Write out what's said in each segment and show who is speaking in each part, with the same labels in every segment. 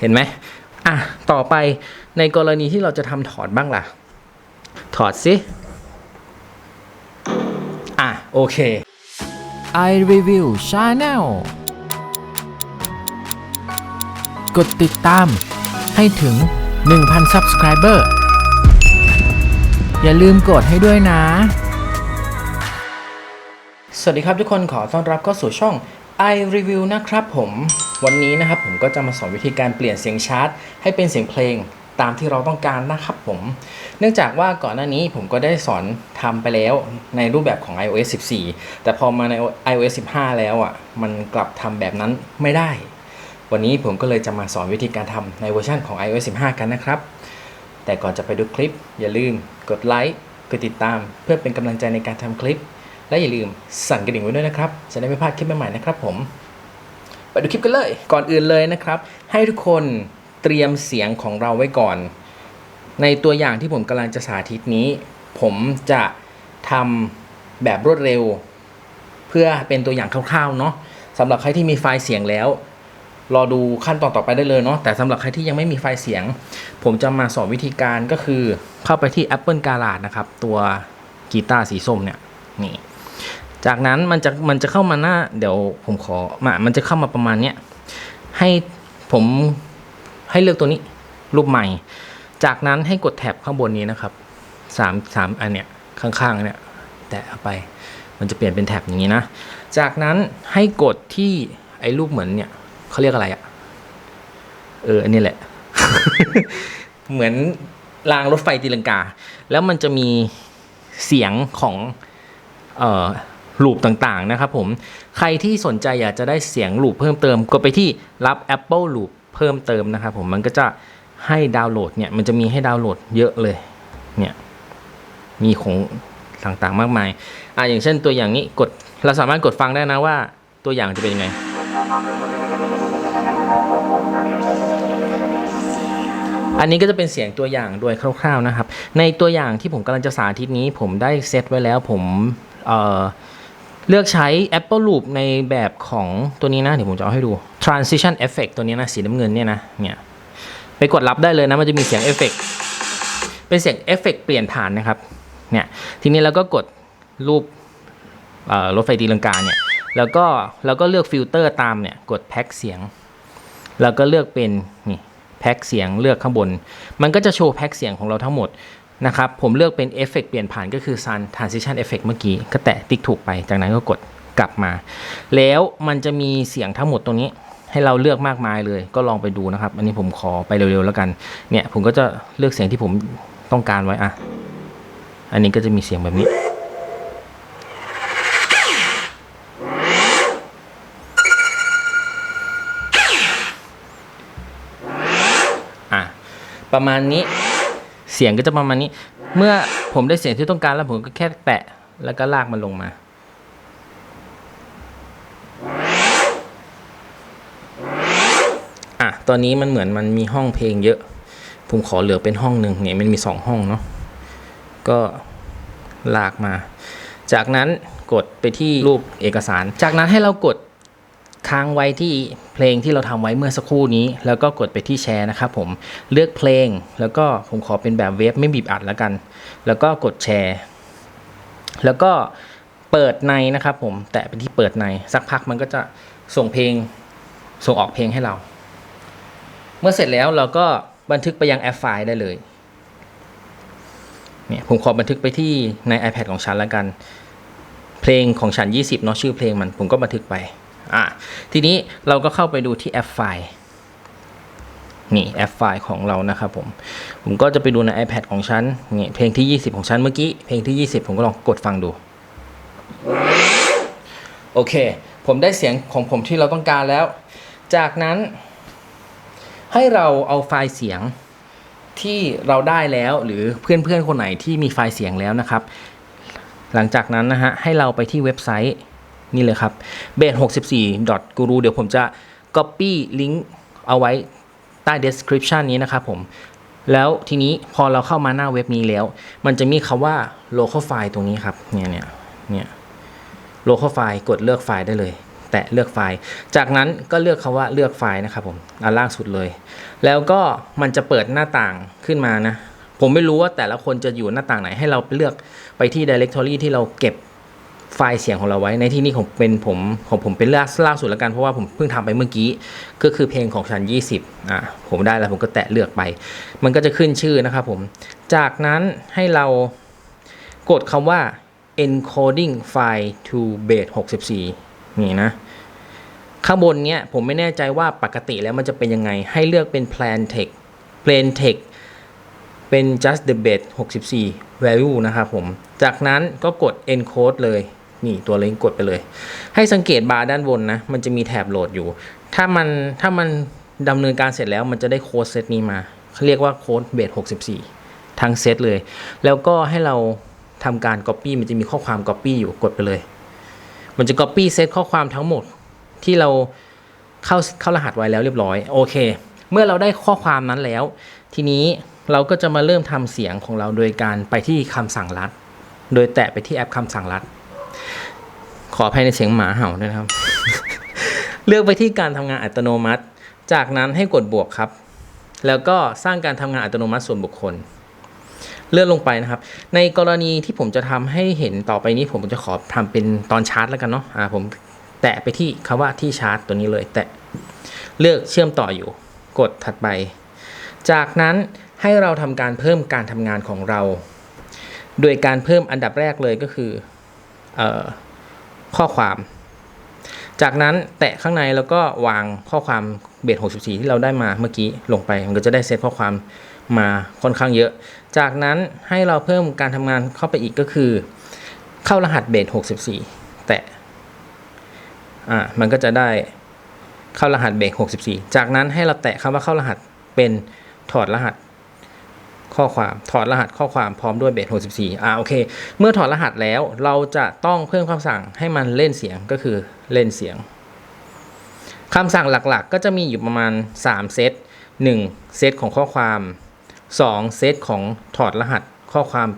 Speaker 1: เห็นไหมอะต่อไปในกรณีที่เราจะทำถอดบ้างล่ะ ถอดสิ อะ โอเค
Speaker 2: i Review Channel กดติดตามให้ถึง 1,000 Subscriber อย่าลืมกดให้ด้วยนะ
Speaker 1: สวัสดีครับทุกคนขอต้อนรับเข้าสู่ช่อง i review นะครับผม วันนี้นะครับผมก็จะมาสอนวิธีการเปลี่ยนเสียงชาร์ตให้เป็นเสียงเพลงตามที่เราต้องการนะครับผม เนื่องจากว่าก่อนหน้านี้ผมก็ได้สอนทำไปแล้วในรูปแบบของ iOS 14 แต่พอมาใน iOS 15 แล้วอะ มันกลับทำแบบนั้นไม่ได้ วันนี้ผมก็เลยจะมาสอนวิธีการทำในเวอร์ชันของ iOS 15 กันนะครับ แต่ก่อนจะไปดูคลิป อย่าลืมกดไลค์ กดติดตาม เพื่อเป็นกำลังใจในการทำคลิป และอย่าลืมสั่นกระดิ่งไว้ด้วยนะครับ จะได้ไม่พลาดคลิปใหม่ๆนะครับผม ไปดูคลิปกันเลย ก่อนอื่นเลยนะครับ ให้ทุกคนเตรียมเสียงของเราไว้ก่อน ในตัวอย่างที่ผมกำลังจะสาธิตนี้ ผมจะทำแบบรวดเร็ว เพื่อเป็นตัวอย่างคร่าวๆเนาะสำหรับใครที่มีไฟล์เสียงแล้ว รอดูขั้นตอนต่อไปได้เลยเนาะแต่สำหรับใครที่ยังไม่มีไฟล์เสียง ผมจะมาสอนวิธีการก็คือเข้าไปที่ Apple Garage นะครับ ตัวกีตาร์สีส้มเนี่ยนี่ จากนั้นมันจะมันจะเข้ามาหน้า เดี๋ยวผมขอมามันจะเข้ามาประมาณเนี้ยให้ผมให้เลือกตัวนี้รูปใหม่ จากนั้นให้กดแท็บข้างบนนี้นะครับสามสามอันเนี้ยข้างๆเนี่ยแตะไปมันจะเปลี่ยนเป็นแท็บอย่างนี้นะ จากนั้นให้กดที่ไอ้รูปเหมือนเนี่ยเขาเรียกอะไรอะเอออันนี้แหละ เหมือนรางรถไฟตีลังกา แล้วมันจะมีเสียงของ เอ่อ ลูปต่างๆนะครับผมใครที่สนใจอยากจะได้เสียงลูปเพิ่มเติมก็ไปที่รับ Apple Loop เพิ่มเติมนะครับผมมันก็จะให้ดาวน์โหลดเนี่ยมันจะมีให้ดาวน์โหลดเยอะเลยเนี่ยมีของต่างๆมากมายอะอย่างเช่นตัวอย่างนี้กดเราสามารถกดฟังได้นะว่าตัวอย่างจะเป็นยังไงอันนี้ก็จะเป็นเสียงตัวอย่างโดยคร่าวๆนะครับ ในตัวอย่างที่ผมกำลังจะสาธิตนี้ผมได้เซตไว้แล้วผมเอ่อ เลือกใช้ Apple Loop ในแบบของตัวนี้นะ เดี๋ยวผมจะเอาให้ดู Transition Effect ตัวนี้นะ สีน้ำเงินเนี่ยนะเนี่ยไปกดรับได้เลยนะ มันจะมีเสียงเอฟเฟกเป็นเสียงเอฟเฟกเปลี่ยนผ่านนะครับเนี่ยทีนี้เราก็กดรูปเอ่อรถไฟตีลังกาเนี่ยแล้วก็เราก็เลือกฟิลเตอร์ตามเนี่ยกดแพ็คเสียง แล้วก็เลือกเป็นนี่แพ็คเสียงเลือกข้างบน มันก็จะโชว์แพ็คเสียงของเราทั้งหมด นะครับผมเลือกเป็นเอฟเฟกเปลี่ยนผ่านก็คือ Sun Transition Effect เมื่อกี้ ก็แตะติ๊กถูกไปจากนั้นก็กดกลับมา แล้วมันจะมีเสียงทั้งหมดตรงนี้ให้เราเลือกมากมายเลยก็ลองไปดูนะครับ อันนี้ผมขอไปเร็วๆแล้วกันเนี่ยผมก็จะเลือกเสียงที่ผมต้องการไว้อะอันนี้ก็จะมีเสียงแบบนี้ อะประมาณนี้ เสียงก็จะประมาณนี้ เมื่อผมได้เสียงที่ต้องการแล้วผมก็แค่แตะแล้วก็ลากมันลงมา อะ ตอนนี้มันเหมือนมันมีห้องเพลงเยอะ ผมขอเหลือเป็นห้องหนึ่งเนี่ยมันมีสองห้องเนาะ ก็ลากมา จากนั้นกดไปที่รูปเอกสาร จากนั้นให้เรากด ค้างไว้ที่เพลงที่เราทำไว้เมื่อสักครู่นี้ แล้วก็กดไปที่แชร์นะครับผมเลือกเพลงแล้วก็ผมขอเป็นแบบเวฟไม่บีบอัดแล้วกัน แล้วก็กดแชร์ แล้วก็เปิดในนะครับผมแตะไปที่เปิดในสักพักมันก็จะส่งเพลงส่งออกเพลงให้เรา เมื่อเสร็จแล้วเราก็บันทึกไปยังแอปไฟล์ได้เลยเนี่ยผมขอบันทึกไปที่ใน iPad ของฉันแล้วกัน เพลงของฉัน 20เนาะชื่อเพลงมันผมก็บันทึกไป อะทีนี้เราก็เข้าไปดูที่แอปไฟล์นี่แอปไฟล์ของเรานะครับผมผมก็จะไปดูใน iPad ของฉันนี่เพลงที่ 20 ของฉันเมื่อกี้เพลงที่ 20 ผมก็ลองกดฟังดู โอเค ผมได้เสียงของผมที่เราต้องการแล้ว จากนั้น ให้เราเอาไฟล์เสียงที่เราได้แล้วหรือเพื่อนๆคนไหนที่มีไฟล์เสียงแล้วนะครับ หลังจากนั้นนะฮะให้เราไปที่เว็บไซต์ นี่เลยครับ b a s 64 guru เดี๋ยวผมจะ copy ลิงก์เอาไว้ใต้ description นี้นะครับผม แล้วทีนี้พอเราเข้ามาหน้าเว็บนี้แล้ว มันจะมีคำว่า local file ตรงนี้ครับ เนี่ยเนี่ยเนี่ย local file กดเลือกไฟล์ได้เลย แตะเลือกไฟล์ จากนั้นก็เลือกคาว่าเลือกไฟล์นะครับผมอันล่างสุดเลย แล้วก็มันจะเปิดหน้าต่างขึ้นมานะ ผมไม่รู้ว่าแต่ละคนจะอยู่หน้าต่างไหนให้เราเลือกไปที่ directory ที่เราเก็บ ไฟล์เสียงของเราไว้ ในที่นี้ของเป็นผมของผมเป็นล่าล่าสุดแล้วกันเพราะว่าผมเพิ่งทำไปเมื่อกี้ ก็คือเพลงของชั้น20อะผมได้แล้วผมก็แตะเลือกไป มันก็จะขึ้นชื่อนะครับผม จากนั้นให้เรากดคำว่า encoding file to base 64 นี่นะข้างบนเนี้ยผมไม่แน่ใจว่าปกติแล้วมันจะเป็นยังไง ให้เลือกเป็น plain text plain text เป็น just the base 64 value นะครับผม จากนั้นก็กด encode เลย นี่ตัวเล็งกดไปเลย ให้สังเกตบาร์ด้านบนนะ มันจะมีแถบโหลดอยู่ ถ้ามันถ้ามันดำเนินการเสร็จแล้วมันจะได้โค้ดเซตนี้มาเขาเรียกว่าโค้ดเบส64 ทั้งเซตเลย แล้วก็ให้เราทำการ Copy มันจะมีข้อความ Copy อยู่กดไปเลย มันจะ Copy เซตข้อความทั้งหมดที่เราเข้าเข้ารหัสไว้แล้วเรียบร้อยโอเค เมื่อเราได้ข้อความนั้นแล้ว ทีนี้เราก็จะมาเริ่มทำเสียงของเราโดยการไปที่คำสั่งลัด โดยแตะไปที่แอปคำสั่งลัด ขออภัยในเสียงหมาเห่าด้วยนะครับ เลือกไปที่การทำงานอัตโนมัติ จากนั้นให้กดบวกครับ แล้วก็สร้างการทำงานอัตโนมัติส่วนบุคคล เลื่อนลงไปนะครับ ในกรณีที่ผมจะทำให้เห็นต่อไปนี้ ผมจะขอทำเป็นตอนชาร์จแล้วกันเนาะอ่าผมแตะไปที่คำว่าที่ชาร์จตัวนี้เลย แตะเลือกเชื่อมต่ออยู่ กดถัดไป จากนั้นให้เราทำการเพิ่มการทำงานของเรา โดยการเพิ่มอันดับแรกเลยก็คือ ข้อความ จากนั้นแตะข้างในแล้วก็วางข้อความเบส64 ที่เราได้มาเมื่อกี้ลงไป มันก็จะได้เซตข้อความมาค่อนข้างเยอะ จากนั้นให้เราเพิ่มการทำงานเข้าไปอีกก็คือ เข้ารหัสเบส64 แตะอ่ามันก็จะได้เข้ารหัสเบส64 จากนั้นให้เราแตะคำว่าเข้ารหัสเป็นถอดรหัส ข้อความถอดรหัสข้อความพร้อมด้วยเบส64อ่าโอเค เมื่อถอดรหัสแล้วเราจะต้องเพิ่มคำสั่งให้มันเล่นเสียงก็คือเล่นเสียงคำสั่งหลักๆ ก็จะมีอยู่ประมาณ 3 เซต 1 เซตของข้อความ 2 เซตของถอดรหัสข้อความ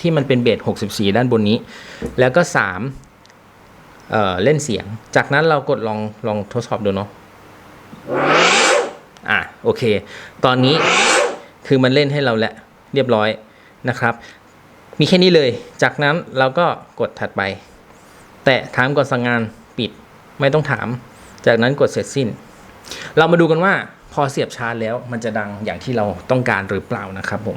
Speaker 1: ที่มันเป็นเบส64 ด้านบนนี้ แล้วก็ 3 เอ่อ เล่นเสียง จากนั้นเรากดลองลองทดสอบดูเนาะ อะ โอเค ตอนนี้ คือมันเล่นให้เราแล้วเรียบร้อยนะครับ มีแค่นี้เลย จากนั้นเราก็กดถัดไป แต่ถามก่อนสั่งงานปิดไม่ต้องถาม จากนั้นกดเสร็จสิ้น เรามาดูกันว่าพอเสียบชาร์จแล้วมันจะดังอย่างที่เราต้องการหรือเปล่านะครับผม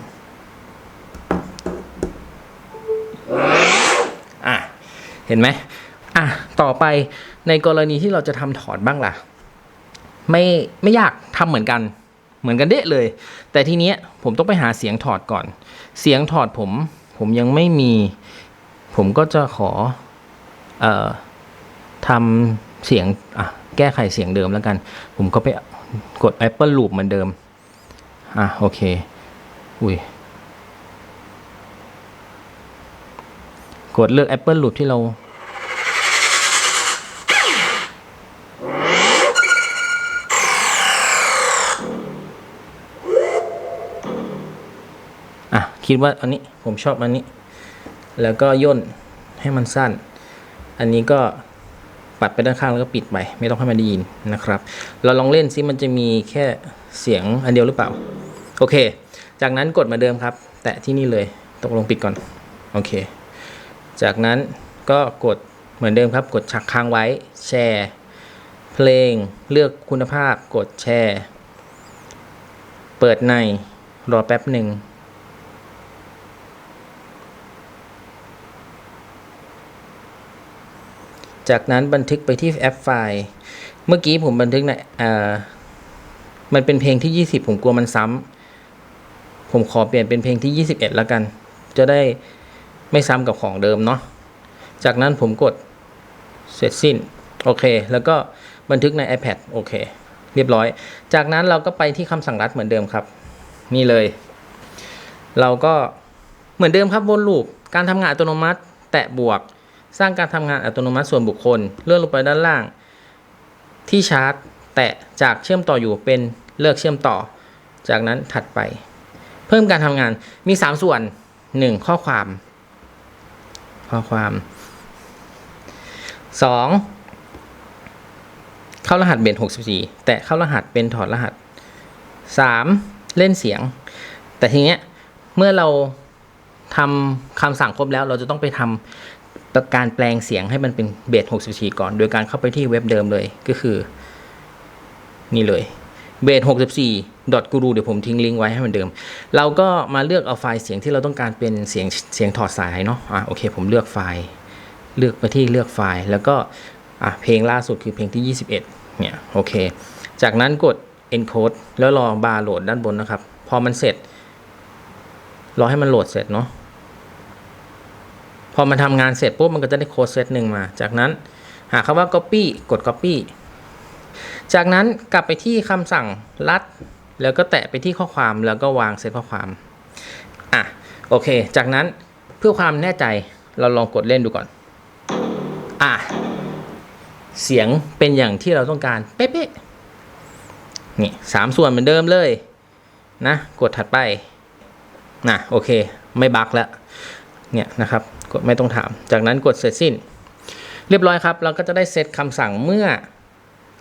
Speaker 1: อะเห็นไหมอะต่อไปในกรณีที่เราจะทำถอดบ้างล่ะ ไม่ไม่ยากทำเหมือนกัน เหมือนกันเดะเลย แต่ทีเนี้ยผมต้องไปหาเสียงถอดก่อน เสียงถอดผม ผมยังไม่มี ผมก็จะขอเอ่อทำเสียงอะแก้ไขเสียงเดิมแล้วกัน ผมก็ไปกด Apple Loop เหมือนเดิม อะโอเค อุ้ยกดเลือก Apple Loop ที่เรา คิดว่าอันนี้ผมชอบอันนี้ แล้วก็ย่นให้มันสั้น อันนี้ก็ปัดไปด้านข้างแล้วก็ปิดไป ไม่ต้องให้มันได้ยินนะครับ เราลองเล่นซิมันจะมีแค่เสียงอันเดียวหรือเปล่า โอเค จากนั้นกดมาเดิมครับ แตะที่นี่เลยตกลงปิดก่อน โอเค จากนั้นก็กดเหมือนเดิมครับ กดชักค้างไว้แชร์ เพลงเลือกคุณภาพกดแชร์ เปิดในรอแป๊บหนึ่ง จากนั้นบันทึกไปที่แอปไฟล์ เมื่อกี้ผมบันทึกในเอ่อมันเป็นเพลงที่ 20 ผมกลัวมันซ้ำ ผมขอเปลี่ยนเป็นเพลงที่ 21 แล้วกัน จะได้ไม่ซ้ำกับของเดิมเนาะ จากนั้นผมกดเสร็จสิ้น โอเค แล้วก็บันทึกใน iPad โอเค เรียบร้อย จากนั้นเราก็ไปที่คำสั่งรัดเหมือนเดิมครับ นี่เลย เราก็เหมือนเดิมครับวนลูป การทำงานอัตโนมัติ แตะบวก สร้างการทำงานอัตโนมัติส่วนบุคคล เลื่อนลงไปด้านล่าง ที่ชาร์จ แตะจากเชื่อมต่ออยู่เป็นเลือกเชื่อมต่อ จากนั้นถัดไป เพิ่มการทำงานมี 3 ส่วน 1. ข้อความ ข้อความ 2. เข้ารหัสเบส64 แต่เข้ารหัสเป็นถอดรหัส 3. เล่นเสียง แต่ทีเนี้ยเมื่อเราทำคำสั่งครบแล้วเราจะต้องไปทำ การแปลงเสียงให้มันเป็นเบส64 ก่อน โดยการเข้าไปที่เว็บเดิมเลยก็คือ นี่เลยเบส64 guru เดี๋ยวผมทิ้งลิงก์ไว้ให้เหมือนเดิม เราก็มาเลือกเอาไฟล์เสียงที่เราต้องการเป็นเสียงเสียงถอดสายเนาะอะโอเค ผมเลือกไฟล์ เลือกไปที่เลือกไฟล์ แล้วก็อะเพลงล่าสุดคือเพลงที่ 21 เนี่ยโอเค จากนั้นกด encode แล้วรอบาร์โหลดด้านบนนะครับ พอมันเสร็จ รอให้มันโหลดเสร็จเนาะ พอมันทำงานเสร็จปุ๊บมันก็จะได้โค้ดเซตหนึ่งมา จากนั้นหาคำว่า copy กด copy จากนั้นกลับไปที่คำสั่งลัด แล้วก็แตะไปที่ข้อความแล้วก็วางเซตข้อความอะโอเค จากนั้นเพื่อความแน่ใจเราลองกดเล่นดูก่อนอะเสียงเป็นอย่างที่เราต้องการ เป๊ะๆนี่สามส่วนเหมือนเดิมเลยนะ กดถัดไปนะโอเค ไม่บั๊กแล้วเนี่ยนะครับ กดไม่ต้องถาม จากนั้นกดเสร็จสิ้น เรียบร้อยครับ เราก็จะได้เซตคำสั่งเมื่อ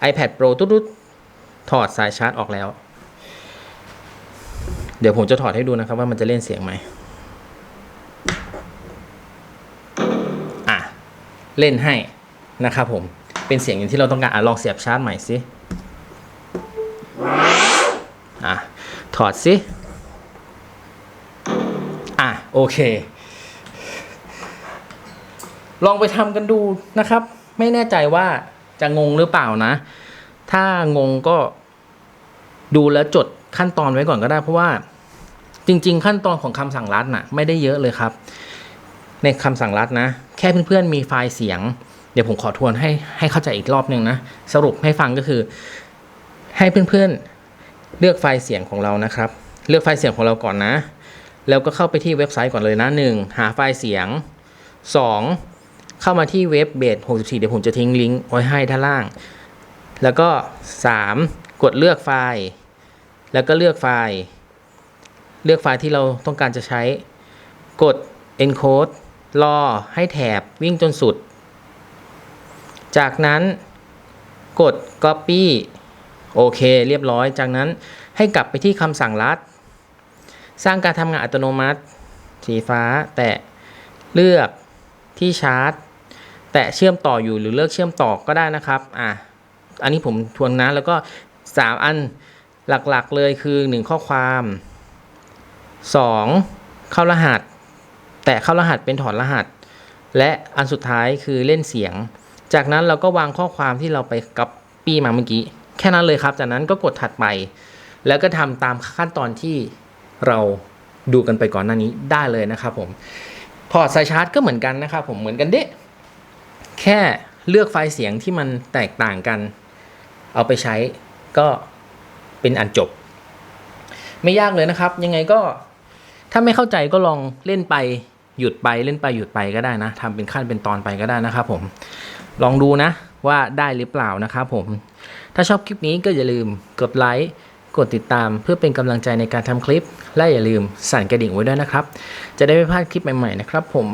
Speaker 1: iPad Pro ตุ๊ดๆถอดสายชาร์จออกแล้ว เดี๋ยวผมจะถอดให้ดูนะครับว่ามันจะเล่นเสียงไหมอะ เล่นให้นะครับผม เป็นเสียงอย่างที่เราต้องการอะลองเสียบชาร์จใหม่สิ อะ ถอดสิ อะ โอเค ลองไปทำกันดูนะครับ ไม่แน่ใจว่าจะงงหรือเปล่านะ ถ้างงก็ดูแล้วจดขั้นตอนไว้ก่อนก็ได้ เพราะว่าจริง ๆ ขั้นตอนของคำสั่งรัดน่ะ ไม่ได้เยอะเลยครับ ในคำสั่งรัดนะ แค่เพื่อนๆมีไฟล์เสียง เดี๋ยวผมขอทวนให้ให้เข้าใจอีกรอบหนึ่งนะ สรุปให้ฟังก็คือ ให้เพื่อนๆเลือกไฟล์เสียงของเรานะครับ เลือกไฟล์เสียงของเราก่อนนะ แล้วก็เข้าไปที่เว็บไซต์ก่อนเลยนะหนึ่งหาไฟล์เสียงสอง เข้ามาที่เว็บเบส64 เดี๋ยวผมจะทิ้งลิงก์ไว้ให้ด้านล่าง แล้วก็ 3 กดเลือกไฟล์ แล้วก็เลือกไฟล์ เลือกไฟล์ที่เราต้องการจะใช้ กด encode รอให้แถบวิ่งจนสุด จากนั้นกด copy โอเค เรียบร้อย จากนั้นให้กลับไปที่คำสั่งลัด สร้างการทำงานอัตโนมัติ สีฟ้า แตะเลือกที่ชาร์จ แตะเชื่อมต่ออยู่หรือเลือกเชื่อมต่อก็ได้นะครับอะอันนี้ผมทวนนะแล้วก็ 3 อันหลักๆเลยคือ 1 ข้อความ 2 เข้ารหัส แตะเข้ารหัสเป็นถอนรหัส และอันสุดท้ายคือเล่นเสียง จากนั้นเราก็วางข้อความที่เราไปก๊อปปี้มาเมื่อกี้ แค่นั้นเลยครับ จากนั้นก็กดถัดไป แล้วก็ทำตามขั้นตอนที่เราดูกันไปก่อนหน้านี้ได้เลยนะครับผมพอร์ตสายชาร์จก็เหมือนกันนะครับผมเหมือนกันเด้ แค่เลือกไฟล์เสียงที่มันแตกต่างกัน เอาไปใช้ก็เป็นอันจบ ไม่ยากเลยนะครับ ยังไงก็ถ้าไม่เข้าใจก็ลองเล่นไปหยุดไปเล่นไปหยุดไปก็ได้นะทำเป็นขั้นเป็นตอนไปก็ได้นะครับผมลองดูนะว่าได้หรือเปล่านะครับผม ถ้าชอบคลิปนี้ก็อย่าลืมกดไลค์กดติดตามเพื่อเป็นกำลังใจในการทำคลิป และอย่าลืมสั่นกระดิ่งไว้ด้วยนะครับ จะได้ไม่พลาดคลิปใหม่ๆนะครับผม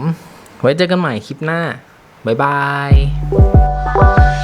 Speaker 1: ไว้เจอกันใหม่คลิปหน้า บ๊ายบาย